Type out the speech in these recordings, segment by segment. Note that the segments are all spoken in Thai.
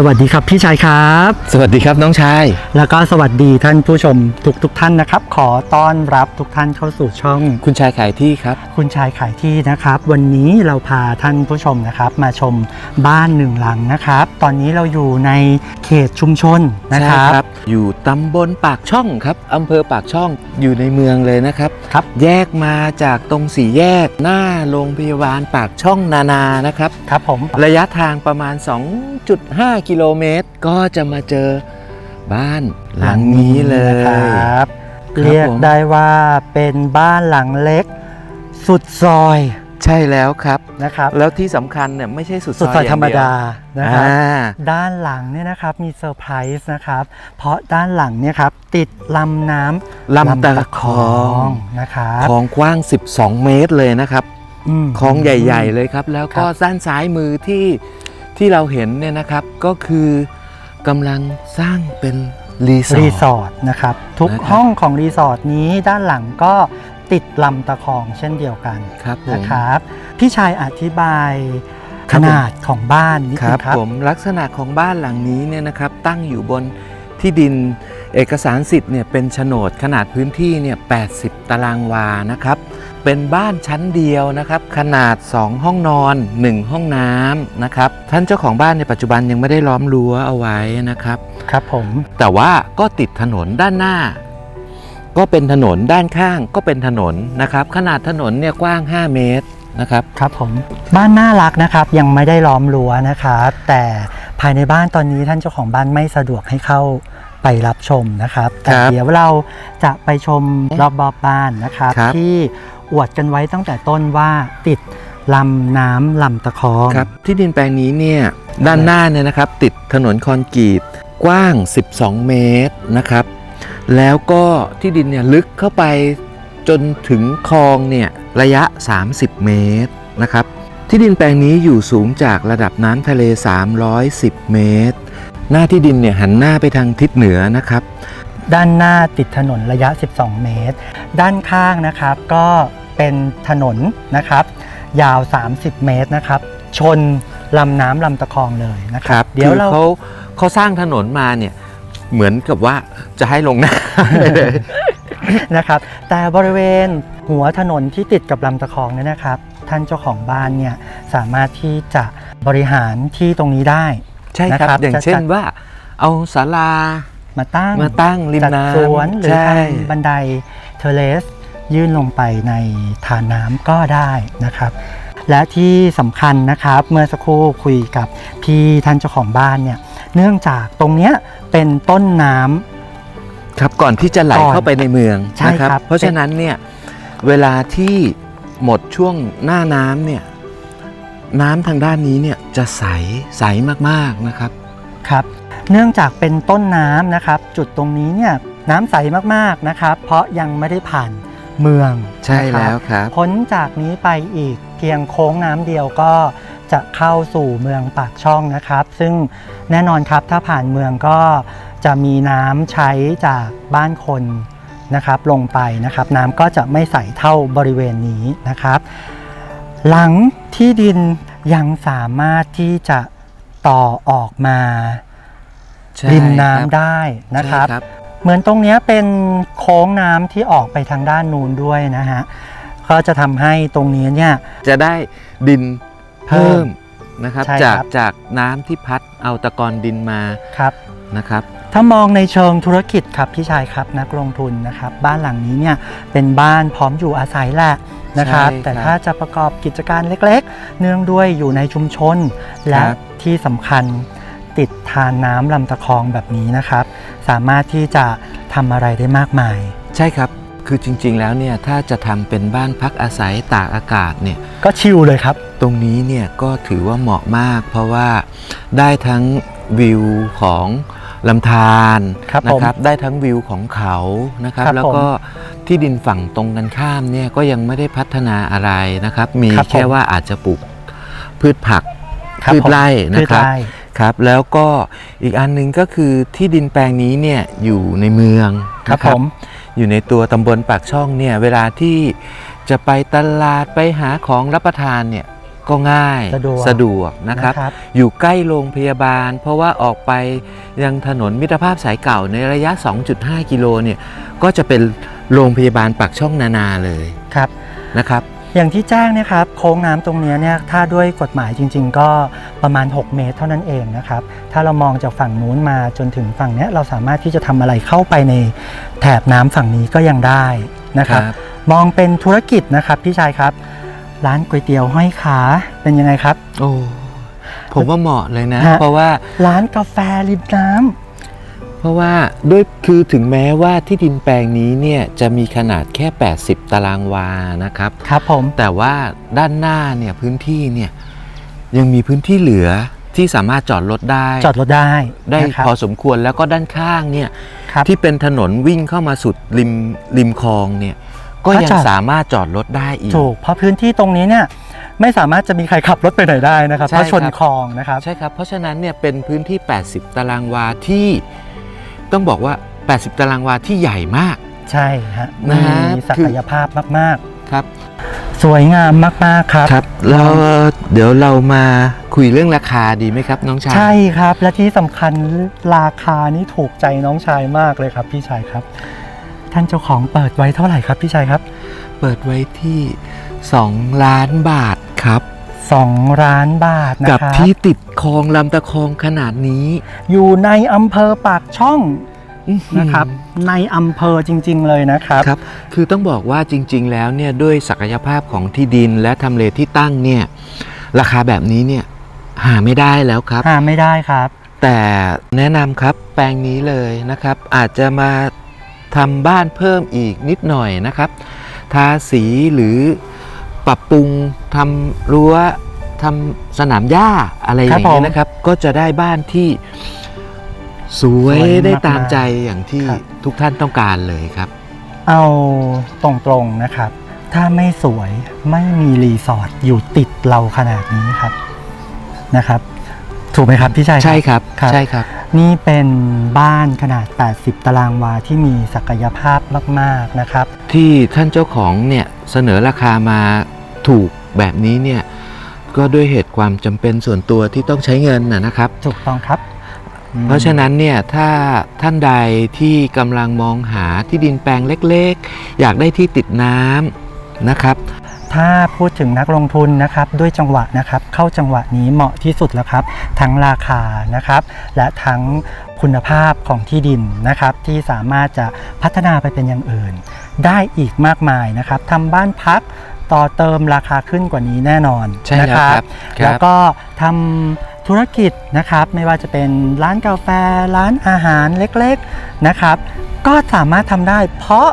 สวัสดีครับพี่ชายครับ สวัสดีครับน้องชาย แล้วก็สวัสดีท่านผู้ชมทุกทุกๆท่านนะครับ ขอต้อนรับทุกท่านเข้าสู่ช่อง คุณชายขายที่ครับ คุณชายขายที่นะครับ วันนี้เราพาท่านผู้ชมนะครับ มาชมบ้านหนึ่งหลังนะครับ ตอนนี้เราอยู่ในเขตชุมชนนะครับใช่อยู่ตำบลปากช่องครับอำเภอปากช่องอยู่ในเมืองเลยนะครับครับ แยกมาจากตรงสี่แยกหน้าโรงพยาบาลปากช่องนานานะครับครับผมระยะทางประมาณ 2.5 กิโลเมตร ก็จะมาเจอบ้านหลังนี้เลยนะครับครับ เรียกผมได้ว่าเป็นบ้านหลังเล็ก สุดซอยใช่แล้วครับนะครับแล้วที่สำคัญเนี่ยไม่ใช่สุดสุดซอยอธรย่างรมเยวดานะครับอ่าด้านหลังเนี่ยนะครับมีเซอร์ไพรส์นะครับ เพราะด้านหลังเนี่ยครับติดลำน้ำลำตะคองนะครับคลองกว้าง 12 เมตรเลยนะครับอืมคลองใหญ่ ๆ เลยครับ แล้วก็ครับด้านซ้ายมือที่ ที่เราเห็นเนี่ยนะครับก็คือกำลังสร้างเป็นรีสอรีร์สทอร์ทนะครับ ทุกนะครับ ห้องของรีสอร์ทนี้ด้านหลังก็ติดลำตะคองเช่นเดียวกันครับผมนะครับ พี่ชายอธิบายคขรับผม นาดของบ้านนิดคนึรับงครับ ผมลักษณะของบ้านหลังนี้เนี่ยนะครับตั้งอยู่บนที่ดินเอกสารสิทธิ์เนี่ยเป็นโฉนดขนาดพื้นที่เนี่ย80 ตารางวานะครับ เป็นบ้านชั้นเดียวนะครับ ขนาด 2 ห้องนอน 1 ห้องน้ำนะครับ ท่านเจ้าของบ้านในปัจจุบันยังไม่ได้ล้อมรั้วเอาไว้นะครับ ครับผม แต่ว่าก็ติดถนนด้านหน้า ก็เป็นถนนด้านข้างก็เป็นถนนนะครับ ขนาดถนนเนี่ยกว้าง 5 เมตรนะครับ ครับผม บ้านน่ารักนะครับ ยังไม่ได้ล้อมรั้วนะครับ แต่ภายในบ้านตอนนี้ท่านเจ้าของบ้านไม่สะดวกให้เข้าไปรับชมนะครับแต่ครับเดี๋ยวเราจะไปชมรอบๆบ้านนะครับครับที่ อวดกันไว้ตั้งแต่ต้นว่าติดลำน้ำลำตะคองครับที่ดินแปลงนี้เนี่ยด้านหน้าเนี่ยนะครับ ติดถนนคอนกรีตกว้าง 12 เมตรนะครับ แล้วก็ที่ดินเนี่ยลึกเข้าไปจนถึงคลองเนี่ยระยะ 30 เมตรนะครับ ที่ดินแปลงนี้อยู่สูงจากระดับน้ำทะเล 310 เมตร หน้าที่ดินเนี่ยหันหน้าไปทางทิศเหนือนะครับ ด้านหน้าติดถนนระยะ 12 เมตร ด้านข้างนะครับก็ เป็นถนนนะครับ ยาว 30 เมตรนะครับ ชนลำน้ำลำตะคองเลยนะคครัรับบเดี๋ยวคือเราเขาเขาสร้างถนนมาเนี่ยเหมือนกับว่าจะให้ลงน้ำเลยนะครับ แต่บริเวณหัวถนนที่ติดกับลำตะคองเนี่ยนะครับ ท่านเจ้าของบ้านเนี่ยสามารถที่จะบริหารที่ตรงนี้ได้ใช่ครับนะครับอย่างจะเช่นจัดว่าเอาศาลามาตั้งมาตั้งริมจัดน้ำสวนหรือใช่ทำบันไดเทเลส ยื่นลงไปในทานน้ำก็ได้นะครับ และที่สำคัญนะครับเมื่อสักครู่คุยกับพี่ท่านเจ้าของบ้านเนี่ยเนื่องจากตรงเนี้ยเป็นต้นน้ำครับก่อนที่จะไหลก่อนเข้าไปในเมืองใช่นะครับ เพราะฉะนั้นเนี่ยเวลาที่หมดช่วงหน้าน้ำเนี่ยน้ำทางด้านนี้เนี่ยจะใสใสมากๆนะครับครับ เนื่องจากเป็นต้นน้ำนะครับ จุดตรงนี้เนี่ยน้ำใสมากๆนะครับ เพราะยังไม่ได้ผ่าน เมืองใช่นะครับแล้วครับพ้นจากนี้ไปอีกเพียงโค้งน้ำเดียวก็จะเข้าสู่เมืองปากช่องนะครับ ซึ่งแน่นอนครับถ้าผ่านเมืองก็จะมีน้ำใช้จากบ้านคนนะครับลงไปนะครับ น้ำก็จะไม่ใสเท่าบริเวณนี้นะครับ หลังที่ดินยังสามารถที่จะต่อออกมาใช่ริมครับน้ำได้นะครับใช่ เหมือนตรงเนี้ยเป็นโค้งน้ำที่ออกไปทางด้านนู้นด้วยนะฮะก็จะทำให้ตรงนี้เนี่ย จะได้ดินเพิ่เพิ่มมนะครับ ใช่จากครับ จากน้ำที่พัดเอาตะกอนดินมาครับ นะครับ ถ้ามองในเชิงธุรกิจครับพี่ชายครับนักลงทุนนะครับ บ้านหลังนี้เนี่ยเป็นบ้านพร้อมอยู่อาศัยแหละนะครับ ใช่ครับแต่ถ้าจะประกอบกิจการเล็กๆ เนื่องด้วยอยู่ในชุมชน และครับ ที่สำคัญ ติดทานน้ำลำตะคองแบบนี้นะครับ สามารถที่จะทำอะไรได้มากมาย ใช่ครับ คือจริงๆแล้วเนี่ยถ้าจะทำเป็นบ้านพักอาศัยตากอากาศเนี่ยก็ชิลเลยครับ ตรงนี้เนี่ยก็ถือว่าเหมาะมาก เพราะว่าได้ทั้งวิวของลำธารครับนะผมครับได้ทั้งวิวของเขานะครับ ครับแล้วก็ที่ดินฝั่งตรงกันข้ามเนี่ยก็ยังไม่ได้พัฒนาอะไรนะครับ มีครับผม แค่ว่าอาจจะปลูกพืชผักครับพืชผมไร่นะครับ พืชไร่ ครับแล้วก็อีกอันหนึงก็คือที่ดินแปลงนี้เนี่ยอยู่ในเมืองครับนะผมอยู่ในตัวตำบลปากช่องเนี่ยเวลาที่จะไปตลาดไปหาของรับประทานเนี่ยก็ง่ายสะดวกสะดวกนะครับนะครับ อยู่ใกล้โรงพยาบาล เพราะว่าออกไปยังถนนมิตรภาพสายเก่าในระยะ 2.5 กิโลเนี่ยก็จะเป็นโรงพยาบาลปากช่องนานาเลยครับนะครับ อย่างที่แจ้งเนะครับโค้งน้ำตรงเนี้ยเนี่ยถ้าด้วยกฎหมายจริง ๆ ก็ประมาณ 6 เมตรเท่านั้นเองนะครับถ้าเรามองจากฝั่งนู้นมาจนถึงฝั่งเนี้ยเราสามารถที่จะทำอะไรเข้าไปในแถบน้ำฝั่งนี้ก็ยังได้นะครับมองเป็นธุรกิจนะครับพี่ชายครับ ร้านก๋วยเตี๋ยวห้อยขาเป็นยังไงครับ โอ้ผมว่าเหมาะเลยนะฮะเพราะว่าร้านกาแฟริมน้ำ เพราะว่าด้วยคือถึงแม้ว่าที่ดินแปลงนี้เนี่ยจะมีขนาดแค่ 80 ตารางวานะครับ ครับผม แต่ว่าด้านหน้าเนี่ยพื้นที่เนี่ยยังมีพื้นที่เหลือที่สามารถจอดรถได้จอดรถได้ได้นะครับ พอสมควรแล้วก็ด้านข้างเนี่ยครับ ที่เป็นถนนวิ่งเข้ามาสุดริมริมคลองเนี่ยก็ก็ยังจอด สามารถจอดรถได้อีก ถูกเพราะพื้นที่ตรงนี้เนี่ยไม่สามารถจะมีใครขับรถไปไหนได้นะครับใช่เพราะชนครับ คลองนะครับ ใช่ครับ เพราะฉะนั้นเนี่ยเป็นพื้นที่ 80 ตารางวาที่ ต้องบอกว่า 80 ตารางวาที่ใหญ่มาก ใช่ฮะนะฮะมีศักยภาพมากครับ ๆ สวยงามมากๆครับ ครับแล้วเดี๋ยวเรามาคุยเรื่องราคาดีไหมครับ น้องชาย ใช่ครับและที่สำคัญราคานี่ถูกใจน้องชายมากเลยครับ พี่ชายครับ ท่านเจ้าของเปิดไว้เท่าไหร่ครับพี่ชายครับ เปิดไว้ที่ 2 ล้านบาทครับ 2ล้านบาทนะกับครับที่ติดคลองลำตะคองขนาดนี้อยู่ในอำเภอปากช่องอื้อหือนะครับ ในอำเภอจริง ๆ เลยนะครับ ครับ คือต้องบอกว่าจริง ๆ แล้วเนี่ยด้วยศักยภาพของที่ดินและทำเลที่ตั้งเนี่ยราคาแบบนี้เนี่ยหาไม่ได้แล้วครับ หาไม่ได้ครับ แต่แนะนำครับแปลงนี้เลยนะครับ อาจจะมาทำบ้านเพิ่มอีกนิดหน่อยนะครับ ทาสีหรือ ปรับปรุงทำรั้วทำสนามหญ้าอะไรอย่างครับผมนี้ยนะครับ ก็จะได้บ้านที่สวยสวยได้มากๆตามใจอย่างที่ครับทุกท่านต้องการเลยครับ เอาตรงๆนะครับ ถ้าไม่สวยไม่มีรีสอร์ทอยู่ติดเราขนาดนี้ครับนะครับ ถูกไหมครับพี่ชายใช่ครับครับใช่ครับ นี่เป็นบ้านขนาด 80 ตารางวาที่มีศักยภาพมาก ๆนะครับ ที่ท่านเจ้าของเนี่ยเสนอราคามา ถูกแบบนี้เนี่ยก็ด้วยเหตุความจำเป็นส่วนตัวที่ต้องใช้เงินนะนะครับ ถูกต้องครับอืมเพราะฉะนั้นเนี่ยถ้าท่านใดที่กำลังมองหาที่ดินแปลงเล็กๆ อยากได้ที่ติดน้ำนะครับ ถ้าพูดถึงนักลงทุนนะครับด้วยจังหวะนะครับ เข้าจังหวะนี้เหมาะที่สุดแล้วครับ ทั้งราคานะครับ และทั้งคุณภาพของที่ดินนะครับ ที่สามารถจะพัฒนาไปเป็นอย่างอื่น ได้อีกมากมายนะครับทำบ้านพัก ต่อเติมราคาขึ้นกว่านี้แน่นอนใช่นะแล้วครัครับบครับ แล้วก็ทำธุรกิจนะครับ ไม่ว่าจะเป็นร้านกาแฟร้านอาหารเล็กๆนะครับ ก็สามารถทำได้เพราะ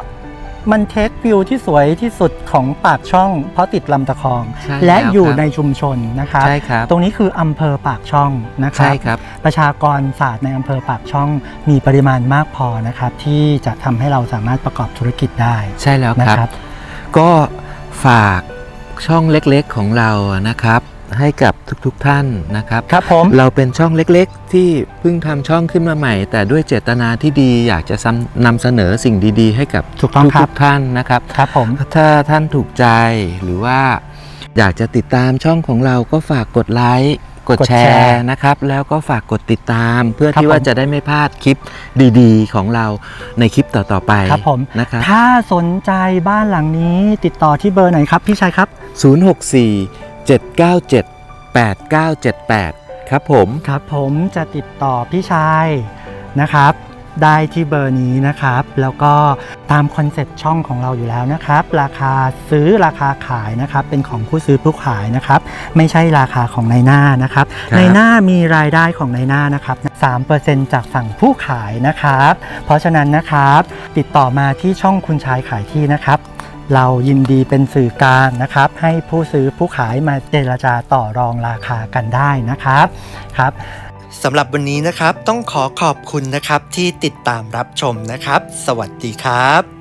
มันเทควิวที่สวยที่สุดของปากช่อง เพราะติดลำตะคองใช่และแล้วอยู่ครับในชุมชนนะครับใช่ครับตรงนี้คืออำเภอปากช่องนะครัใช่ครับประชากรศาสตร์ในอำเภอปากช่องมีปริมาณมากพอนะครับ ที่จะทำให้เราสามารถประกอบธุรกิจได้ใช่แล้วนะคครัรับบก็ ฝากช่องเล็กๆของเรานะครับ ให้กับทุกๆท่านนะครับ ครับผม เราเป็นช่องเล็กๆ ที่เพิ่งทำช่องขึ้นมาใหม่ แต่ด้วยเจตนาที่ดีอยากจะซ้ำนำเสนอสิ่งดีๆ ให้กับถูกต้องครับ ทุกๆท่านนะครับ ครับผม ถ้าท่านถูกใจหรือว่าอยากจะติดตามช่องของเราก็ฝากกดไลค์ กดกดแชแชร์ร์นะครับ แล้วก็ฝากกดติดตามเพื่อครับที่ว่าผมจะได้ไม่พลาดคลิปดีๆ ของเราในคลิปต่อๆไปครับผมนะครับถ้าสนใจบ้านหลังนี้ติดต่อที่เบอร์ไหนครับพี่ชายครับ 064 797 8978 ครับผมครับผมจะติดต่อพี่ชายนะครับ ได้ที่เบอร์นี้นะครับ แล้วก็ตามคอนเซ็ปต์ช่องของเราอยู่แล้วนะครับ ราคาซื้อราคาขายนะครับ เป็นของผู้ซื้อผู้ขายนะครับ ไม่ใช่ราคาของนายหน้านะครับครับ นายหน้ามีรายได้ของนายหน้านะครับ3%จากฝั่งผู้ขายนะครับ เพราะฉะนั้นนะครับติดต่อมาที่ช่องคุณชายขายที่นะครับเรายินดีเป็นสื่อกลางนะครับ ให้ผู้ซื้อผู้ขายมาเจรจาต่อรองราคากันได้นะครับครับ สำหรับวันนี้นะครับต้องขอขอบคุณนะครับที่ติดตามรับชมนะครับ สวัสดีครับ